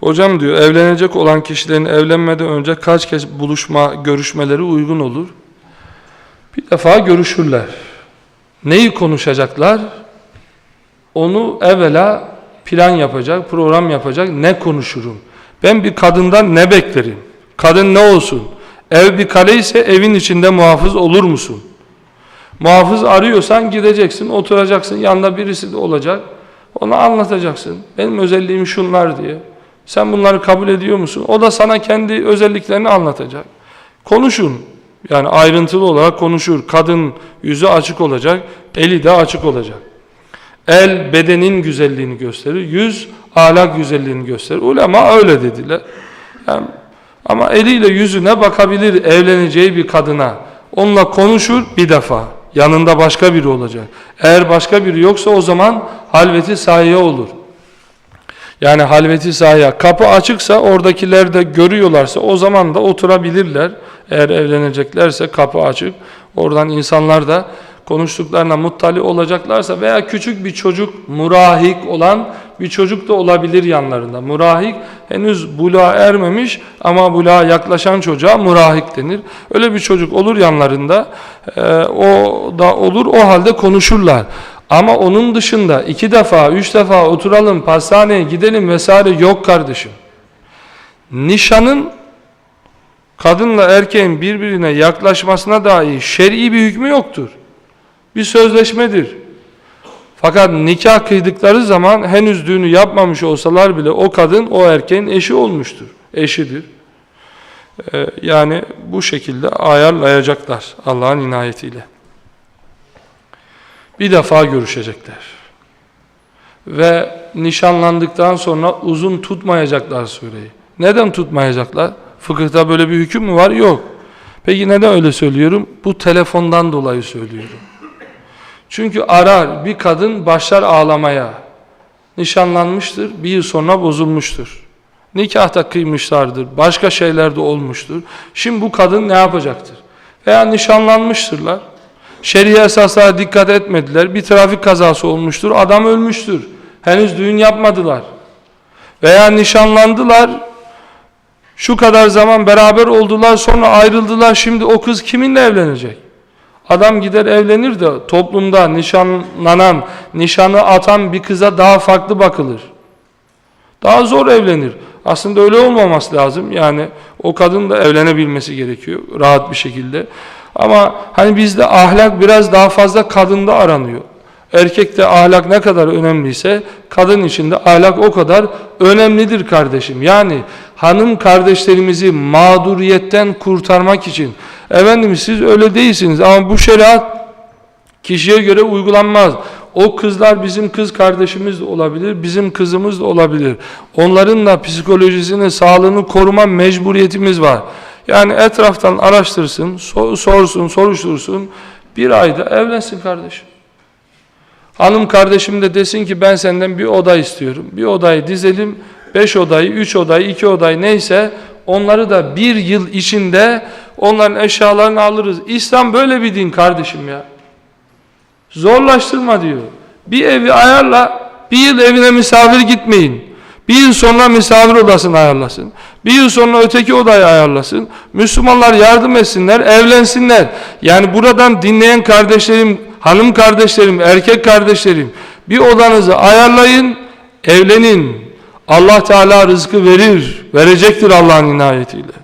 Hocam diyor evlenecek olan kişilerin evlenmeden önce kaç kez buluşma görüşmeleri uygun olur? Bir defa görüşürler. Neyi konuşacaklar? Onu evvela plan yapacak, program yapacak. Ne konuşurum? Ben bir kadından ne beklerim? Kadın ne olsun? Ev bir kale ise evin içinde muhafız olur musun? Muhafız arıyorsan gideceksin, oturacaksın. Yanında birisi de olacak. Ona anlatacaksın. Benim özelliğim şunlar diye. Sen bunları kabul ediyor musun? O da sana kendi özelliklerini anlatacak. Konuşun. Yani ayrıntılı olarak konuşur. Kadın yüzü açık olacak, eli de açık olacak. El bedenin güzelliğini gösterir, yüz ahlak güzelliğini gösterir. Ulema öyle dediler. Yani, ama eliyle yüzüne bakabilir evleneceği bir kadına. Onunla konuşur bir defa. Yanında başka biri olacak. Eğer başka biri yoksa o zaman halveti sahiye olur. Yani halveti sahaya kapı açıksa oradakiler de görüyorlarsa o zaman da oturabilirler. Eğer evleneceklerse kapı açık. Oradan insanlar da konuştuklarına muttali olacaklarsa veya küçük bir çocuk murahik olan bir çocuk da olabilir yanlarında. Murahik henüz buluğa ermemiş ama buluğa yaklaşan çocuğa murahik denir. Öyle bir çocuk olur yanlarında e, o da olur o halde konuşurlar. Ama onun dışında iki defa, üç defa oturalım, pastaneye gidelim vesaire yok kardeşim. Nişanın kadınla erkeğin birbirine yaklaşmasına dair şer'i bir hükmü yoktur. Bir sözleşmedir. Fakat nikah kıydıkları zaman henüz düğünü yapmamış olsalar bile o kadın o erkeğin eşi olmuştur. Eşidir. Ee, yani bu şekilde ayarlayacaklar Allah'ın inayetiyle. Bir defa görüşecekler. Ve nişanlandıktan sonra uzun tutmayacaklar sureyi. Neden tutmayacaklar? Fıkıhta böyle bir hüküm mü var? Yok. Peki neden öyle söylüyorum? Bu telefondan dolayı söylüyorum. Çünkü arar bir kadın başlar ağlamaya. Nişanlanmıştır, bir yıl sonra bozulmuştur. Nikahta kıymışlardır, başka şeyler de olmuştur. Şimdi bu kadın ne yapacaktır? Veya nişanlanmıştırlar. Şeria esaslara dikkat etmediler. Bir trafik kazası olmuştur. Adam ölmüştür. Henüz düğün yapmadılar. Veya nişanlandılar. Şu kadar zaman beraber oldular sonra ayrıldılar. Şimdi o kız kiminle evlenecek? Adam gider evlenir de toplumda nişanlanan, nişanı atan bir kıza daha farklı bakılır. Daha zor evlenir. Aslında öyle olmaması lazım. Yani o kadın da evlenebilmesi gerekiyor rahat bir şekilde. Ama hani bizde ahlak biraz daha fazla kadında aranıyor. Erkekte ahlak ne kadar önemliyse kadın için de ahlak o kadar önemlidir kardeşim. Yani hanım kardeşlerimizi mağduriyetten kurtarmak için efendim siz öyle değilsiniz ama bu şeriat kişiye göre uygulanmaz. O kızlar bizim kız kardeşimiz de olabilir, bizim kızımız da olabilir. Onların da psikolojisini, sağlığını koruma mecburiyetimiz var. Yani etraftan araştırsın, sorsun, soruştursun. Bir ayda evlensin kardeşim. Hanım kardeşim de desin ki ben senden bir oda istiyorum. Bir odayı dizelim, beş odayı, üç odayı, iki odayı neyse onları da bir yıl içinde onların eşyalarını alırız. İslam böyle bir din kardeşim ya. Zorlaştırma diyor. Bir evi ayarla, bir yıl evine misafir gitmeyin. Bir yıl sonra misafir odasını ayarlasın. Bir yıl sonra öteki odayı ayarlasın. Müslümanlar yardım etsinler, evlensinler. Yani buradan dinleyen kardeşlerim, hanım kardeşlerim, erkek kardeşlerim bir odanızı ayarlayın, evlenin. Allah Teala rızkı verir, verecektir Allah'ın inayetiyle.